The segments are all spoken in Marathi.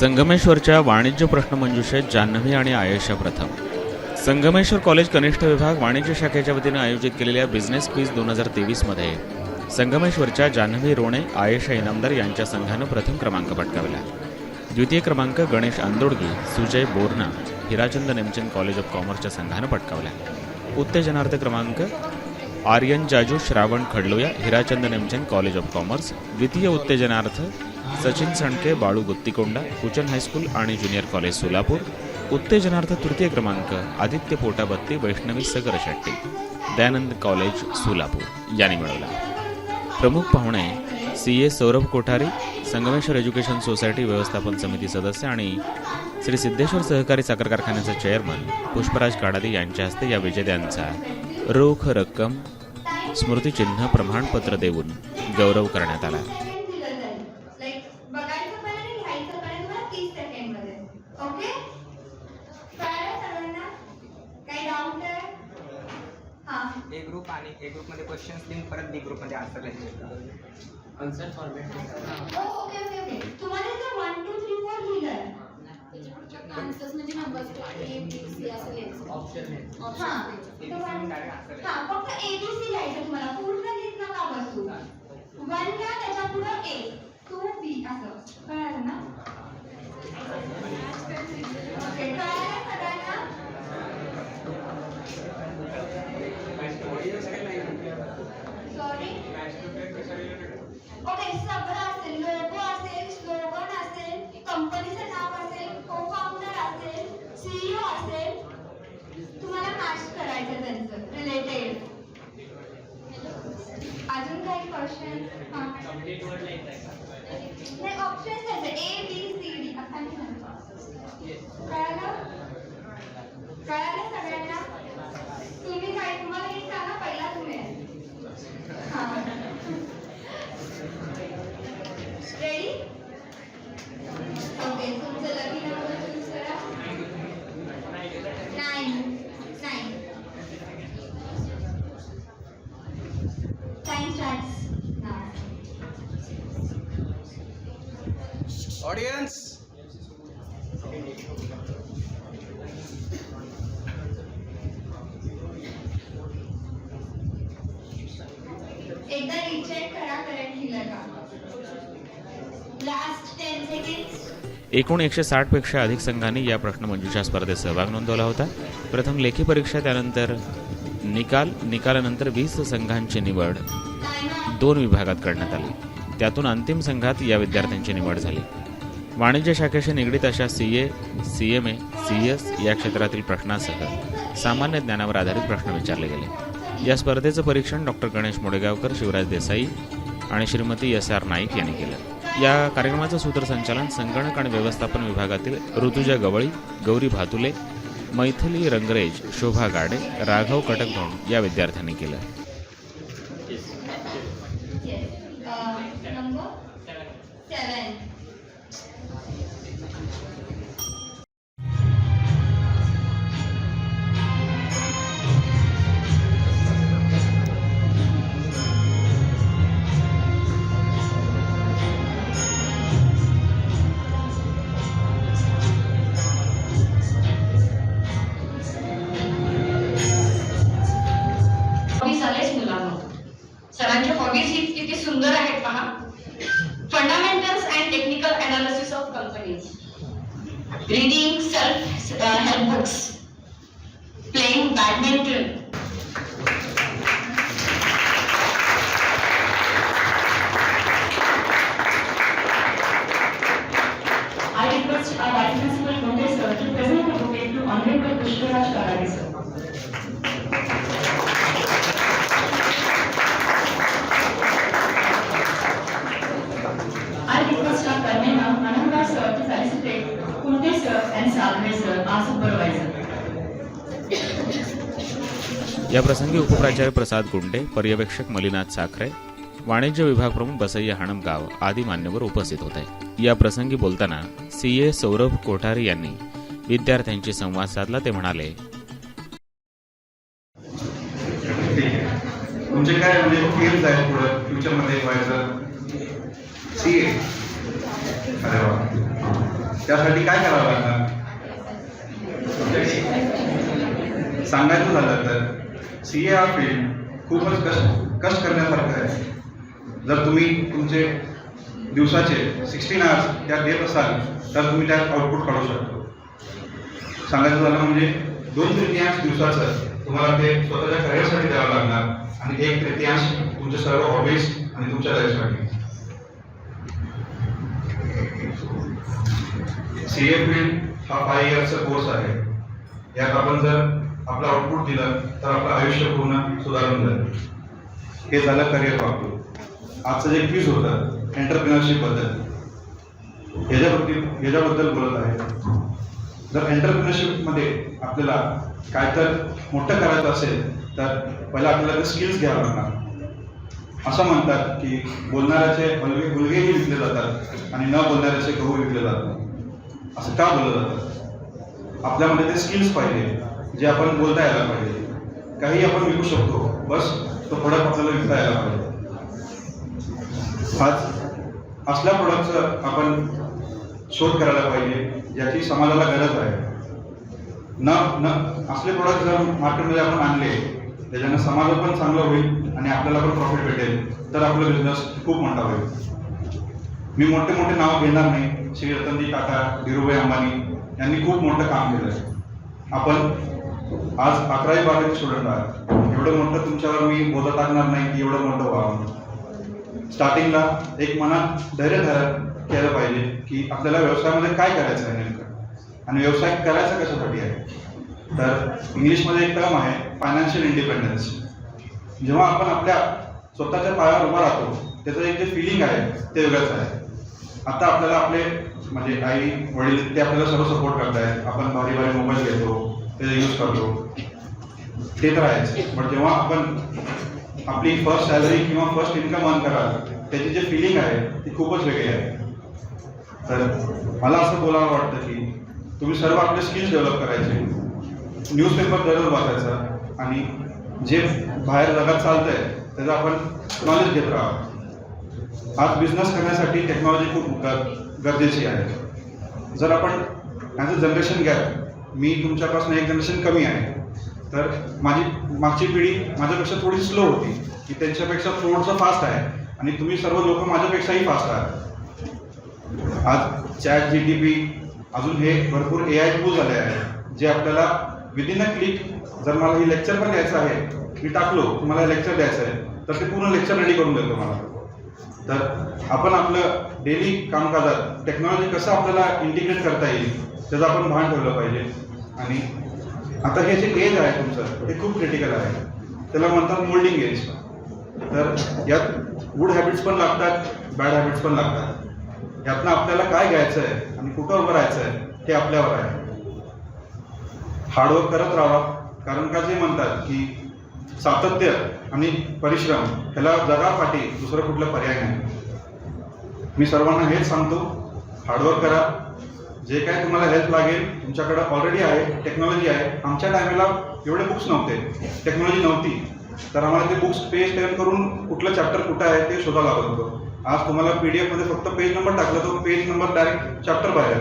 संगमेश्वरच्या वाणिज्य प्रश्नमंजुषेत जान्हवी आणि आयशा प्रथम. संगमेश्वर कॉलेज कनिष्ठ विभाग वाणिज्य शाखेच्या वतीनं आयोजित केलेल्या बिझनेस क्विज दोन हजार तेवीसमध्ये संगमेश्वरच्या जान्हवी रोणे आयशा इनामदार यांच्या संघानं प्रथम क्रमांक पटकावला. द्वितीय क्रमांक गणेश आंदोडगी सुजय बोरना हिराचंद नेमचंद कॉलेज ऑफ कॉमर्सच्या संघानं पटकावला. उत्तेजनार्थ क्रमांक Aryan Jaju Shravan Khadloya Hirachand Nemchand college of commerce. द्वितीय उत्तेजनार्थ सचिन सणके बाळू गुत्तीकोंडा कुचन हायस्कूल आणि ज्युनियर कॉलेज सोलापूर उत्तेजनार्थ तृतीय क्रमांक आदित्य पोटाबत्ती वैष्णवी सगर शेट्टी दयानंद कॉलेज सोलापूर. यांनी मिळवला. प्रमुख पाहुणे C A Saurabh Kothari Sangameshwar education society व्यवस्थापन समिती सदस्य आणि श्री सिद्धेश्वर सहकारी साखर कारखान्याचे चेअरमन पुष्पराज काडादी यांच्या हस्ते या विजेत्यांचा रोख रक्कम स्मृतिचिन्ह प्रमाणपत्र देऊन गौरव करण्यात आला दिलं जाईल लाईक बघायचं पण आणि लिहायचं पण आहे तुम्हाला तीस सेकंडमध्ये ओके कळलं सर्वांना काही डाऊट आहे हा ए ग्रुप आणि ए ग्रुपमध्ये क्वेश्चन्स लिहून परत बी ग्रुपमध्ये आन्सर लिहायचे. Answer format okay okay okay तुम्हाला जर वन टू थ्री फोर लिहिलंय. आन्सर्स म्हणजे नंबर्स ए बी सी असं लिहायचं. ऑप्शन हा तर हा फक्त ए बी सी लिहायचं तुम्हाला. पूर्ण लिहित नका बसू वन ला त्याच्या पुढं ए टू बी असं. कळालं ना? complete like options as A, B, C, D. Yes. Parallel. Audience एकदा रिचेक करा करेक्ट लिहिलं का लास्ट टेन सेकंड्स एकूण एकशे साठपेक्षा अधिक संघांनी या प्रश्नमंजुषा स्पर्धेत सहभाग नोंदवला होता. प्रथम लेखी परीक्षा त्यानंतर निकाल निकालानंतर वीस संघांची निवड. दोन विभागात करण्यात आली. त्यातून अंतिम संघात या विद्यार्थ्यांची निवड झाली. वाणिज्य शाखेशी निगडीत अशा C A C M A C S या क्षेत्रातील प्रश्नांसह सामान्य ज्ञानावर आधारित प्रश्न विचारले गेले. या स्पर्धेचं परीक्षण डॉक्टर गणेश मोडेगावकर शिवराज देसाई आणि श्रीमती एस आर नाईक यांनी केलं. या कार्यक्रमाचं सूत्रसंचालन संगणक आणि व्यवस्थापन विभागातील ऋतुजा गवळी गौरी भातुले मैथिली रंगरेज शोभा गाडे राघव कटकधोंड या विद्यार्थ्यांनी केलं. Uh, Seven. Request our Vice Principal Kunde sir to present the bouquet to Honorable Pushparaj Karani sir. I request our Karmena Ananda sir to felicitate Kunte sir and Salve sir, our supervisor. या प्रसंगी उपप्राचार्य प्रसाद गुंडे पर्यवेक्षक मलिनाथ साखरे वाणिज्य विभाग प्रमुख बसय्या हाणमगाव आदी मान्यवर उपस्थित होते. या प्रसंगी बोलताना सीए सौरभ कोठारी यांनी विद्यार्थ्यांशी संवाद साधला ते म्हणाले तुमचे काय म्हणजे फील्ड आहे पुढं? फ्युचरमध्ये व्हायचं? C A. अरे वा. त्यासाठी काय करावं लागणार सांगायचं झालं तर सी ए हा फील्ड खूपच कष्ट कष्ट करण्यासारखं आहे. जर तुम्ही तुमचे दिवसाचे सिक्स्टीन आवर्स त्यात देत असाल तर तुम्ही त्यात आउटपुट काढू शकतो. सांगायचं झालं म्हणजे दोन तृतीयांश दिवसाचं तुम्हाला ते स्वतःच्या करिअरसाठी द्यावं लागणार आणि एक तृतीयांश तुमचे सर्व हॉबीज आणि तुमच्या लाईफसाठी सी ए फील्ड हा फाय इयर्सचा कोर्स आहे. यात आपण जर आपलं आउटपुट दिलं तर आपलं आयुष्य पूर्ण सुधारून जाईल. हे झालं करिअर बाबतीत आजचं जे क्विज होतं एंटरप्रिनरशिपबद्दल ह्याच्याबद्दल याच्याबद्दल याच्याबद्दल बोलत आहे. जर एंटरप्रिनरशिपमध्ये आपल्याला काय तर मोठं करायचं असेल तर पहिला आपल्याला ते स्किल्स घ्यावं लागणार. असं म्हणतात की बोलणाऱ्याचे हलवे गुलगेही विकले जातात आणि न बोलणाऱ्याचे गहू विकले जातात. असं का बोललं जातं? आपल्यामध्ये ते स्किल्स पाहिजे जे आपण बोलता यायला पाहिजे. काही आपण विकू शकतो. बस तो फडक आपल्याला विकता यायला पाहिजे. आज असल्या प्रोडक्टचं आपण शोध करायला पाहिजे ज्याची समाजाला गरज आहे. न न असले प्रोडक्ट जर मार्केटमध्ये आपण आणले त्याच्यानं समाज पण चांगलं होईल आणि आपल्याला पण प्रॉफिट भेटेल. तर आपला बिझनेस खूप मोठा होईल. मी मोठे मोठे नाव घेणार नाही. श्री रतनजी टाटा धीरूभाई अंबानी यांनी खूप मोठं काम केलं आहे आपण आज अकरावी बारावी स्टुडंट आहात. एवढं मोठं तुमच्यावर मी बोलत टाकणार नाही की एवढं मोठं व्हावं. स्टार्टिंगला एक मनात धैर्य धारण केलं पाहिजे की आपल्याला व्यवसायामध्ये काय करायचं आहे नेमकं? आणि व्यवसाय करायचा कशासाठी आहे? तर इंग्लिशमध्ये एक टर्म आहे फायनान्शियल इंडिपेंडन्स जेव्हा आपण आपल्या स्वतःच्या पायावर उभा राहतो त्याचं एक जे फिलिंग आहे ते वेगळंच आहे. आता आपल्याला आपले म्हणजे आई वडील ते आपल्याला सर्व सपोर्ट करतायत. आपण भारी भारी मोबाईल घेतो ते यूज करतो. ते तर आहेच. पण जेव्हा आपण आपली फर्स्ट सॅलरी किंवा फर्स्ट इन्कम अर्न कराल त्याची जे फिलिंग आहे ती खूपच वेगळी आहे. तर मला असं बोलावं वाटतं की तुम्ही सर्व आपले स्किल्स डेव्हलप करायचे. न्यूजपेपर दररोज वाचायचा. आणि जे बाहेर जगात चालतंय त्याचं आपण नॉलेज घेत राहा आज बिझनेस करण्यासाठी टेक्नॉलॉजी खूप गरजेची आहे. जर आपण ॲज अ जनरेशन गॅप मी तुमच्यापासून एक जनरेशन कमी आहे. तर माझी मागची पिढी माझ्यापेक्षा थोडी स्लो होती. की त्यांच्यापेक्षा थोडंसं फास्ट आहे. आणि तुम्ही सर्व लोक माझ्यापेक्षाही फास्ट आहात आज चॅट जी टी पी अजून हे भरपूर ए आय टू झाले आहे जे आपल्याला विदिन अ क्लिक जर मला हे लेक्चर पण द्यायचं आहे मी टाकलो तुम्हाला लेक्चर द्यायचं आहे तर ते पूर्ण लेक्चर रेडी करून देतो मला. तर आपण आपलं डेली कामकाजात टेक्नॉलॉजी कसं आपल्याला इंटिग्रेट करता येईल त्याचं आपण भान ठेवलं पाहिजे. आणि आता हे जे एज आहे तुमचं ते खूप क्रिटिकल आहे. त्याला म्हणतात मोल्डिंग एज तर यात गुड हॅबिट्स पण लागतात बॅड हॅबिट्स पण लागतात. यातनं आपल्याला काय घ्यायचं आहे आणि कुठं उभं राहायचं आहे ते आपल्यावर आहे. हार्डवर्क करत राहा कारण का जे म्हणतात की सातत्य आणि परिश्रम ह्याला जगापाठी दुसरं कुठलं पर्याय नाही. मी सर्वांना हेच सांगतो हार्डवर्क करा जे काय तुम्हाला हेल्प लागेल तुमच्याकडे ऑलरेडी आहे टेक्नॉलॉजी आहे. आमच्या टायमेला एवढे बुक्स नव्हते. टेक्नॉलॉजी नव्हती. तर आम्हाला ते बुक्स पेज टर्न करून कुठलं चॅप्टर कुठं आहे ते शोधावं लागत होतं. आज तुम्हाला पी डी एफमध्ये फक्त पेज नंबर टाकला तो पेज नंबर डायरेक्ट चॅप्टर बाहेर.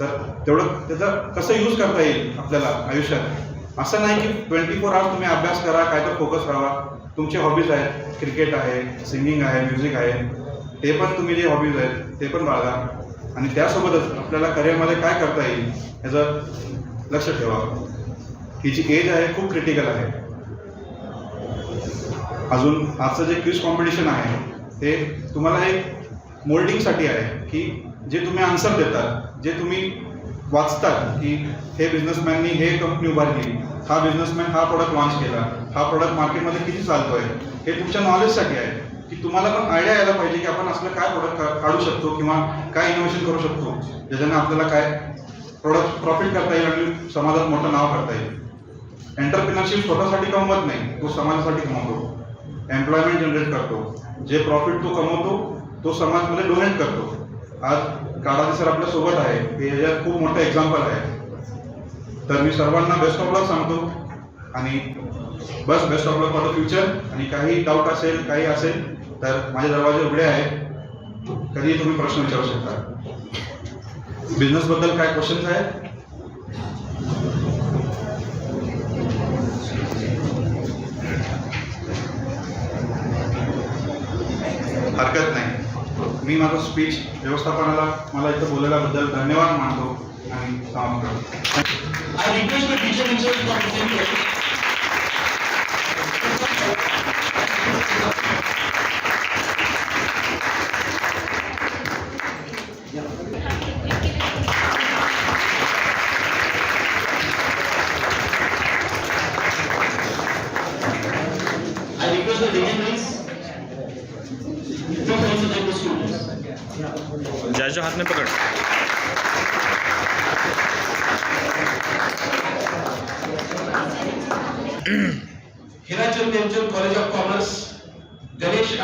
तर तेवढं त्याचा कसं यूज करता येईल आपल्याला आयुष्यात? असं नाही की ट्वेंटी फोर आवर्स तुम्ही अभ्यास करा काय तर फोकस राहा. तुमचे हॉबीज आहेत. क्रिकेट आहे सिंगिंग आहे म्युझिक आहे. ते पण तुम्ही जे हॉबीज आहेत ते पण बाळगा. आणि त्यासोबतच आपल्याला करिअरमध्ये काय करता येईल याचं लक्ष ठेवा. ही जी एज आहे खूप क्रिटिकल आहे. अजून आजचं जे क्विज कॉम्पिटिशन आहे ते तुम्हाला एक मोल्डिंगसाठी आहे की जे तुम्ही आन्सर देतात जे तुम्ही वाचतात की हे बिझनेसमॅननी हे कंपनी उभारली हा बिझनेसमॅन हा प्रोडक्ट लॉन्च केला हा प्रोडक्ट मार्केटमध्ये किती चालतोय हे तुमच्या नॉलेजसाठी आहे. की तुम्हाला पण आयडिया यायला पाहिजे की आपण असलं काय प्रोडक्ट काढू शकतो किंवा काय इनोव्हेशन करू शकतो ज्याच्यानं आपल्याला काय प्रोडक्ट प्रॉफिट करता येईल आणि समाजात मोठं नाव करता येईल. एंटरप्रिनरशिप स्वतःसाठी कमवत नाही तो समाजासाठी कमवतो. एम्प्लॉयमेंट जनरेट करतो. जे प्रॉफिट तो कमवतो तो समाजमध्ये डोनेट करतो. आज काळाचे सर आपल्यासोबत आहे. हे याच्यात खूप मोठं एक्झाम्पल आहे. तर मी सर्वांना बेस्ट ऑफ लक सांगतो. आणि बस best of luck for the future आणि काही डाऊट असेल काही असेल तर माझे दरवाजे उघडे आहेत. कधीही तुम्ही प्रश्न विचारू शकता. बिझनेस बद्दल काय क्वेश्चन्स आहेत? हरकत नाही. मी माझं स्पीच व्यवस्थापनाला मला इथं बोलल्याबद्दल धन्यवाद मानतो आणि काम करतो.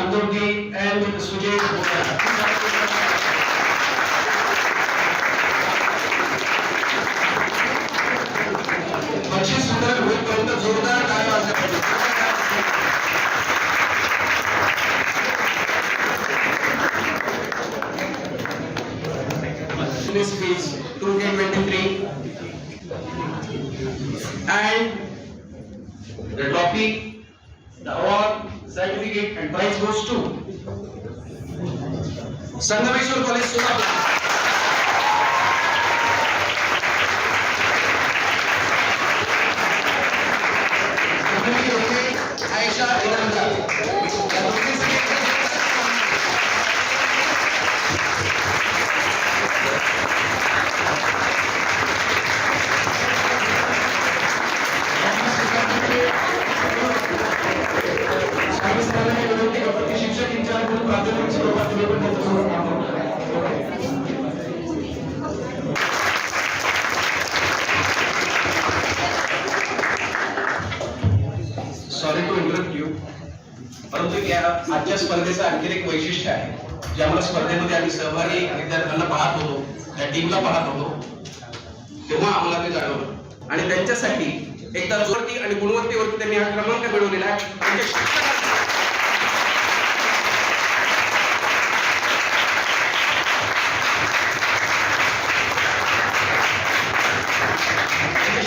Ganesh Andorgi and Sujay Bhota. बक्षीस सुंदर होईपर्यंत जोरदार टाळ्या वाजल्या पाहिजेत. Business fees, 2K23. And the trophy, the award, certificate and prize goes to Sangameshwar College, Solapur. Community होते आणखी एक वैशिष्ट्य आहे जे आम्हाला स्पर्धेमध्ये आम्ही सहभागी विद्यार्थ्यांना पाहत होतो त्या टीमला पाहत होतो तेव्हा आम्हाला ते जाणवलं. आणि त्यांच्यासाठी एकदा जोरती आणि गुणवत्तेवरती त्यांनी हा क्रमांक मिळवलेला आहे. त्यांच्या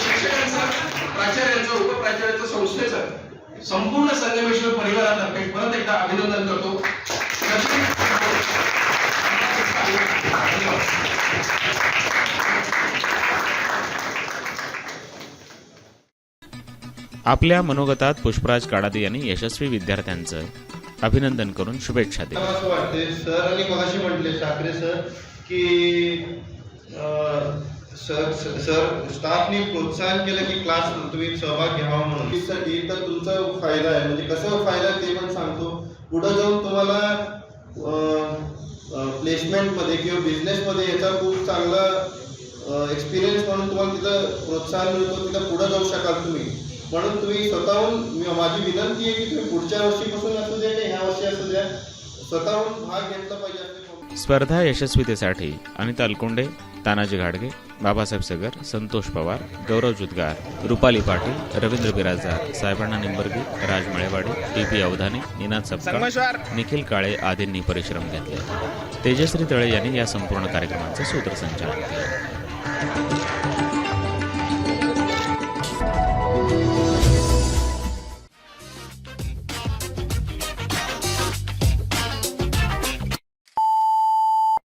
शिक्षकांना प्राचार्यांचं उपप्राचार्यांचं संस्थेचं संपूर्ण संगमेश्वर परिवारातर्फे परत एकदा अभिनंदन करतो. आपल्या मनोगतात पुष्पराज काडादी यांनी यशस्वी विद्यार्थ्यांचं अभिनंदन करून शुभेच्छा दिल्या. मला असं वाटते सर आणि मगाशी म्हटले ठाकरे सर की सर सर स्टाफने प्रोत्साहन केलं की क्लास तुम्ही सहभाग घ्यावा म्हणून. साठी तर तुमचा फायदा आहे. म्हणजे कसा फायदा आहे ते पण सांगतो. पुढे जाऊन तुम्हाला प्लेसमेंटमध्ये किंवा बिझनेसमध्ये याचा खूप चांगला एक्सपिरियन्स म्हणून तुम्हाला तिथं प्रोत्साहन मिळतो. तिथं पुढे जाऊ शकाल तुम्ही. म्हणून तुम्ही स्वतःहून माझी विनंती आहे की तुम्ही पुढच्या वर्षीपासून असू द्या आणि ह्या वर्षी असू द्या स्वतःहून भाग घेतला पाहिजे स्पर्धा यशस्वीतेसाठी अनिता अलकुंडे तानाजी घाडगे बाबासाहेब सगर संतोष पवार गौरव जुदगार रुपाली पाटील रवींद्र बिराजदार साहेबांना निंबर्गी राज मळेवाडी टी पी अवधानी निनाद सपकाळ निखिल काळे आदींनी परिश्रम घेतले. तेजश्री तळे यांनी या संपूर्ण कार्यक्रमाचं सूत्रसंचालन केलं.